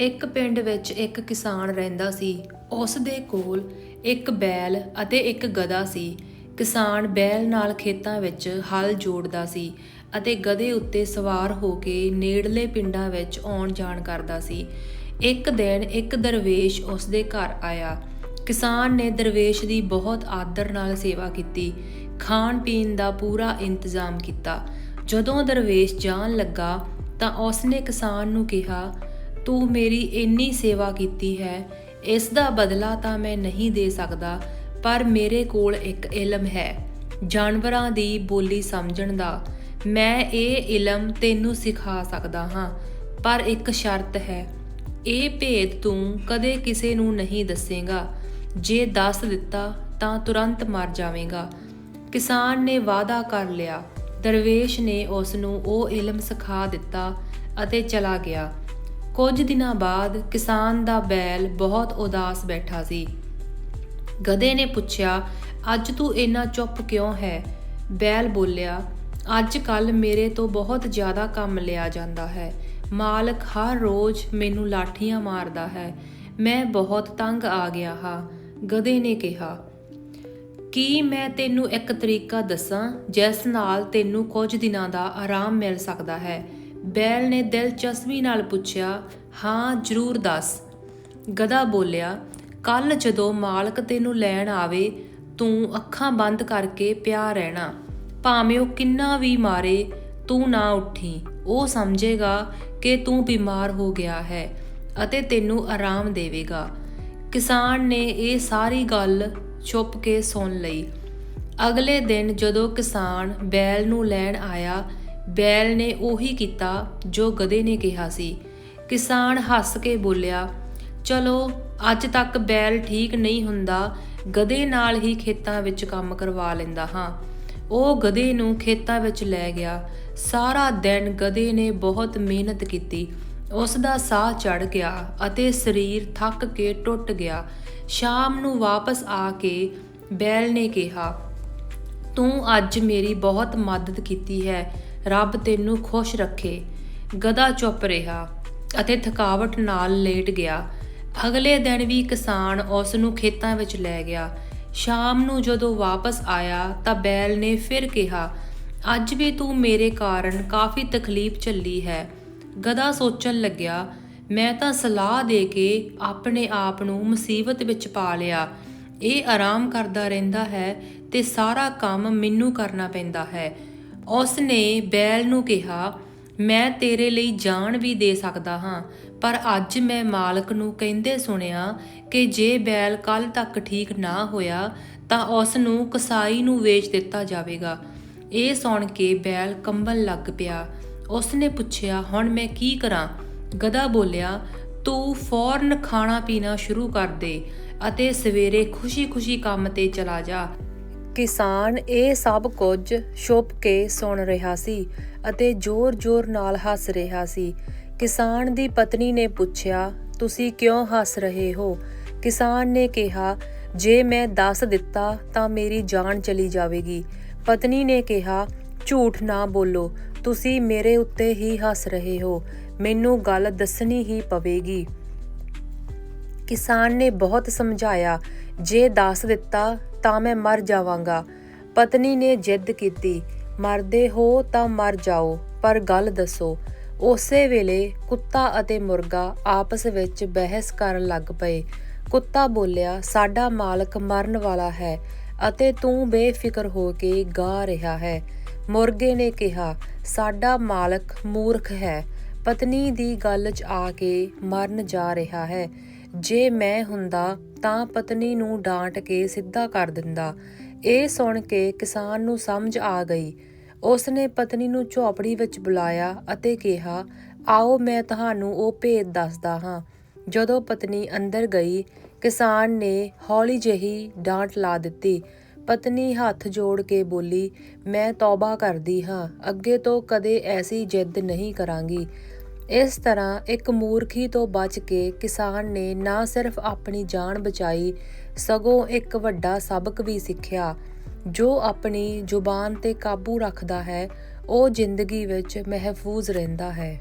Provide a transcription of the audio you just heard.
ਇੱਕ ਪਿੰਡ ਵਿੱਚ ਇੱਕ ਕਿਸਾਨ ਰਹਿੰਦਾ ਸੀ। ਉਸ ਦੇ ਕੋਲ ਇੱਕ ਬੈਲ ਅਤੇ ਇੱਕ ਗਧਾ ਸੀ। ਕਿਸਾਨ ਬੈਲ ਨਾਲ ਖੇਤਾਂ ਵਿੱਚ ਹਲ ਜੋੜਦਾ ਸੀ ਅਤੇ ਗਧੇ ਉੱਤੇ ਸਵਾਰ ਹੋ ਕੇ ਨੇੜਲੇ ਪਿੰਡਾਂ ਵਿੱਚ ਆਉਣ ਜਾਣ ਕਰਦਾ ਸੀ। ਇੱਕ ਦਿਨ ਇੱਕ ਦਰਵੇਸ਼ ਉਸ ਦੇ ਘਰ ਆਇਆ। ਕਿਸਾਨ ਨੇ ਦਰਵੇਸ਼ ਦੀ ਬਹੁਤ ਆਦਰ ਨਾਲ ਸੇਵਾ ਕੀਤੀ। ਖਾਣ ਪੀਣ ਦਾ ਪੂਰਾ ਇੰਤਜ਼ਾਮ ਕੀਤਾ। ਜਦੋਂ ਦਰਵੇਸ਼ ਜਾਣ ਲੱਗਾ ਤਾਂ ਉਸਨੇ ਕਿਸਾਨ ਨੂੰ ਕਿਹਾ ਤੂੰ ਮੇਰੀ ਇੰਨੀ ਸੇਵਾ ਕੀਤੀ ਹੈ, ਇਸ ਦਾ ਬਦਲਾ ਤਾਂ ਮੈਂ ਨਹੀਂ ਦੇ ਸਕਦਾ, ਪਰ ਮੇਰੇ ਕੋਲ ਇੱਕ ਇਲਮ ਹੈ, ਜਾਨਵਰਾਂ ਦੀ ਬੋਲੀ ਸਮਝਣ ਦਾ। ਮੈਂ ਇਹ ਇਲਮ ਤੈਨੂੰ ਸਿਖਾ ਸਕਦਾ ਹਾਂ, ਪਰ ਇੱਕ ਸ਼ਰਤ ਹੈ, ਇਹ ਭੇਦ ਤੂੰ ਕਦੇ ਕਿਸੇ ਨੂੰ ਨਹੀਂ ਦੱਸੇਗਾ। ਜੇ ਦੱਸ ਦਿੱਤਾ ਤਾਂ ਤੁਰੰਤ ਮਰ ਜਾਵੇਂਗਾ। ਕਿਸਾਨ ਨੇ ਵਾਅਦਾ ਕਰ ਲਿਆ, ਦਰਵੇਸ਼ ਨੇ ਉਸ ਨੂੰ ਉਹ ਇਲਮ ਸਿਖਾ ਦਿੱਤਾ ਅਤੇ ਚਲਾ ਗਿਆ। ਕੁਝ ਦਿਨਾਂ ਬਾਅਦ ਕਿਸਾਨ ਦਾ ਬੈਲ ਬਹੁਤ ਉਦਾਸ ਬੈਠਾ ਸੀ। ਗਧੇ ਨੇ ਪੁੱਛਿਆ, ਅੱਜ ਤੂੰ ਇੰਨਾ ਚੁੱਪ ਕਿਉਂ ਹੈ? ਬੈਲ ਬੋਲਿਆ, ਅੱਜ ਕੱਲ ਮੇਰੇ ਤੋਂ ਬਹੁਤ ਜ਼ਿਆਦਾ ਕੰਮ ਲਿਆ ਜਾਂਦਾ ਹੈ। ਮਾਲਕ ਹਰ ਰੋਜ਼ ਮੈਨੂੰ ਲਾਠੀਆਂ ਮਾਰਦਾ ਹੈ। ਮੈਂ ਬਹੁਤ ਤੰਗ ਆ ਗਿਆ ਹਾਂ, ਗਧੇ ਨੇ ਕਿਹਾ। ਕੀ ਮੈਂ ਤੈਨੂੰ ਇੱਕ ਤਰੀਕਾ ਦੱਸਾਂ ਜਿਸ ਨਾਲ ਤੈਨੂੰ ਕੁਝ ਦਿਨਾਂ ਦਾ ਆਰਾਮ ਮਿਲ ਸਕਦਾ ਹੈ? ਬੈਲ ਨੇ ਦਿਲਚਸਪੀ ਨਾਲ ਪੁੱਛਿਆ ਹਾਂ, ਜ਼ਰੂਰ ਦੱਸ। ਗਧਾ ਬੋਲਿਆ ਕੱਲ ਜਦੋਂ ਮਾਲਕ ਤੈਨੂੰ ਲੈਣ ਆਵੇ, ਤੂੰ ਅੱਖਾਂ ਬੰਦ ਕਰਕੇ ਪਿਆ ਰਹਿਣਾ। ਭਾਵੇਂ ਉਹ ਕਿੰਨਾ ਵੀ ਮਾਰੇ, ਤੂੰ ਨਾ ਉੱਠੀ। ਉਹ ਸਮਝੇਗਾ ਕਿ ਤੂੰ ਬਿਮਾਰ ਹੋ ਗਿਆ ਹੈ ਅਤੇ ਤੈਨੂੰ ਆਰਾਮ ਦੇਵੇਗਾ। ਕਿਸਾਨ ਨੇ ਇਹ ਸਾਰੀ ਗੱਲ ਚੁੱਪ ਕੇ ਸੁਣ ਲਈ। ਅਗਲੇ ਦਿਨ ਜਦੋਂ ਕਿਸਾਨ ਬੈਲ ਨੂੰ ਲੈਣ ਆਇਆ, ਬੈਲ ਨੇ ਉਹੀ ਕੀਤਾ ਜੋ ਗਧੇ ਨੇ ਕਿਹਾ ਸੀ। ਕਿਸਾਨ ਹੱਸ ਕੇ ਬੋਲਿਆ, ਚਲੋ, ਅੱਜ ਤੱਕ ਬੈਲ ਠੀਕ ਨਹੀਂ ਹੁੰਦਾ, ਗਧੇ ਨਾਲ ਹੀ ਖੇਤਾਂ ਵਿੱਚ ਕੰਮ ਕਰਵਾ ਲੈਂਦਾ ਹਾਂ। ਉਹ ਗਧੇ ਨੂੰ ਖੇਤਾਂ ਵਿੱਚ ਲੈ ਗਿਆ। ਸਾਰਾ ਦਿਨ ਗਧੇ ਨੇ ਬਹੁਤ ਮਿਹਨਤ ਕੀਤੀ। ਉਸ ਦਾ ਸਾਹ ਚੜ ਗਿਆ ਅਤੇ ਸਰੀਰ ਥੱਕ ਕੇ ਟੁੱਟ ਗਿਆ। ਸ਼ਾਮ ਨੂੰ ਵਾਪਸ ਆ ਕੇ ਬੈਲ ਨੇ ਕਿਹਾ, ਤੂੰ ਅੱਜ ਮੇਰੀ ਬਹੁਤ ਮਦਦ ਕੀਤੀ ਹੈ। ਰੱਬ ਤੈਨੂੰ ਖੁਸ਼ ਰੱਖੇ। ਗਧਾ ਚੁੱਪ ਰਿਹਾ। ਅਤੇ ਥਕਾਵਟ ਨਾਲ ਲੇਟ ਗਿਆ। ਅਗਲੇ ਦਿਨ ਵੀ ਕਿਸਾਨ ਉਸ ਨੂੰ ਖੇਤਾਂ ਵਿੱਚ ਲੈ ਗਿਆ। ਸ਼ਾਮ ਨੂੰ ਜਦੋਂ ਵਾਪਸ ਆਇਆ ਤਾਂ ਬੈਲ ਨੇ ਫਿਰ ਕਿਹਾ, ਅੱਜ ਵੀ ਤੂੰ ਮੇਰੇ ਕਾਰਨ ਕਾਫੀ ਤਕਲੀਫ ਝੱਲੀ ਹੈ। ਗਦਾ ਸੋਚਣ ਲੱਗਿਆ, ਮੈਂ ਤਾਂ ਸਲਾਹ ਦੇ ਕੇ ਆਪਣੇ ਆਪ ਨੂੰ ਮੁਸੀਬਤ ਵਿੱਚ ਪਾ ਲਿਆ। ਇਹ ਆਰਾਮ ਕਰਦਾ ਰਹਿੰਦਾ ਹੈ ਤੇ ਸਾਰਾ ਕੰਮ ਮੈਨੂੰ ਕਰਨਾ ਪੈਂਦਾ ਹੈ। ਉਸ ਨੇ ਬੈਲ ਨੂੰ ਕਿਹਾ ਮੈਂ ਤੇਰੇ ਲਈ ਜਾਨ ਵੀ ਦੇ ਸਕਦਾ ਹਾਂ। ਪਰ ਅੱਜ ਮੈਂ ਮਾਲਕ ਨੂੰ ਕਹਿੰਦੇ ਸੁਣਿਆ ਕਿ ਜੇ ਬੈਲ ਕੱਲ ਤੱਕ ਠੀਕ ਨਾ ਹੋਇਆ, ਤਾਂ ਉਸ ਨੂੰ ਕਸਾਈ ਨੂੰ ਵੇਚ ਦਿੱਤਾ ਜਾਵੇਗਾ। ਇਹ ਸੁਣ ਕੇ ਬੈਲ ਕੰਬਣ ਲੱਗ ਪਿਆ। ਉਸ ਨੇ ਪੁੱਛਿਆ, ਹੁਣ ਮੈਂ ਕੀ ਕਰਾਂ? ਗਧਾ ਬੋਲਿਆ, ਤੂੰ ਫੌਰਨ ਖਾਣਾ ਪੀਣਾ ਸ਼ੁਰੂ ਕਰ ਦੇ ਅਤੇ ਸਵੇਰੇ ਖੁਸ਼ੀ-ਖੁਸ਼ੀ ਕੰਮ ਤੇ ਚਲਾ ਜਾ। ਕਿਸਾਨ ਇਹ ਸਭ ਕੁਝ ਛੁਪ ਕੇ ਸੁਣ ਰਿਹਾ ਸੀ ਅਤੇ ਜ਼ੋਰ-ਜ਼ੋਰ ਨਾਲ ਹੱਸ ਰਿਹਾ ਸੀ। ਕਿਸਾਨ ਦੀ ਪਤਨੀ ਨੇ ਪੁੱਛਿਆ, ਤੁਸੀਂ ਕਿਉਂ ਹੱਸ ਰਹੇ ਹੋ? ਕਿਸਾਨ ਨੇ ਕਿਹਾ, ਜੇ ਮੈਂ ਦੱਸ ਦਿੱਤਾ ਤਾਂ ਮੇਰੀ ਜਾਨ ਚਲੀ ਜਾਵੇਗੀ। ਪਤਨੀ ਨੇ ਕਿਹਾ, ਝੂਠ ਨਾ ਬੋਲੋ, ਤੁਸੀਂ ਮੇਰੇ ਉੱਤੇ ਹੀ ਹੱਸ ਰਹੇ ਹੋ, ਮੈਨੂੰ ਗੱਲ ਦੱਸਣੀ ਹੀ ਪਵੇਗੀ। ਕਿਸਾਨ ਨੇ ਬਹੁਤ ਸਮਝਾਇਆ, ਜੇ ਦੱਸ ਦਿੱਤਾ ਤਾਂ ਮੈਂ ਮਰ ਜਾਵਾਂਗਾ। ਪਤਨੀ ਨੇ ਜਿੱਦ ਕੀਤੀ, ਮਰਦੇ ਹੋ ਤਾਂ ਮਰ ਜਾਓ, ਪਰ ਗੱਲ ਦੱਸੋ। ਉਸੇ ਵੇਲੇ ਕੁੱਤਾ ਅਤੇ ਮੁਰਗਾ ਆਪਸ ਵਿੱਚ ਬਹਿਸ ਕਰਨ ਲੱਗ ਪਏ। ਕੁੱਤਾ ਬੋਲਿਆ, ਸਾਡਾ ਮਾਲਕ ਮਰਨ ਵਾਲਾ ਹੈ ਅਤੇ ਤੂੰ ਬੇਫਿਕਰ ਹੋ ਕੇ ਗਾ ਰਿਹਾ ਹੈ। ਮੁਰਗੇ ਨੇ ਕਿਹਾ, ਸਾਡਾ ਮਾਲਕ ਮੂਰਖ ਹੈ। ਪਤਨੀ ਦੀ ਗੱਲ 'ਚ ਆ ਕੇ ਮਰਨ ਜਾ ਰਿਹਾ ਹੈ। ਜੇ ਮੈਂ ਹੁੰਦਾ ਤਾਂ ਪਤਨੀ ਨੂੰ ਡਾਂਟ ਕੇ ਸਿੱਧਾ ਕਰ ਦਿੰਦਾ। ਇਹ ਸੁਣ ਕੇ ਕਿਸਾਨ ਨੂੰ ਸਮਝ ਆ ਗਈ। ਉਸ ਨੇ ਪਤਨੀ ਨੂੰ ਝੋਪੜੀ ਵਿੱਚ ਬੁਲਾਇਆ ਅਤੇ ਕਿਹਾ, ਆਓ, ਮੈਂ ਤੁਹਾਨੂੰ ਉਹ ਭੇਦ ਦੱਸਦਾ ਹਾਂ। ਜਦੋਂ ਪਤਨੀ ਅੰਦਰ ਗਈ, ਕਿਸਾਨ ਨੇ ਹੌਲੀ ਜਿਹੀ ਡਾਂਟ ਲਾ ਦਿੱਤੀ। ਪਤਨੀ ਹੱਥ ਜੋੜ ਕੇ ਬੋਲੀ, ਮੈਂ ਤੌਬਾ ਕਰਦੀ ਹਾਂ, ਅੱਗੇ ਤੋਂ ਕਦੇ ਐਸੀ ਜਿੱਦ ਨਹੀਂ ਕਰਾਂਗੀ। ਇਸ ਤਰ੍ਹਾਂ ਇੱਕ ਮੂਰਖੀ ਤੋਂ ਬਚ ਕੇ ਕਿਸਾਨ ਨੇ ਨਾ ਸਿਰਫ ਆਪਣੀ ਜਾਨ ਬਚਾਈ, ਸਗੋਂ ਇੱਕ ਵੱਡਾ ਸਬਕ ਵੀ ਸਿੱਖਿਆ। ਜੋ ਆਪਣੀ ਜ਼ੁਬਾਨ ਤੇ ਕਾਬੂ ਰੱਖਦਾ ਹੈ, ਉਹ ਜ਼ਿੰਦਗੀ ਵਿੱਚ ਮਹਿਫੂਜ਼ ਰਹਿੰਦਾ ਹੈ।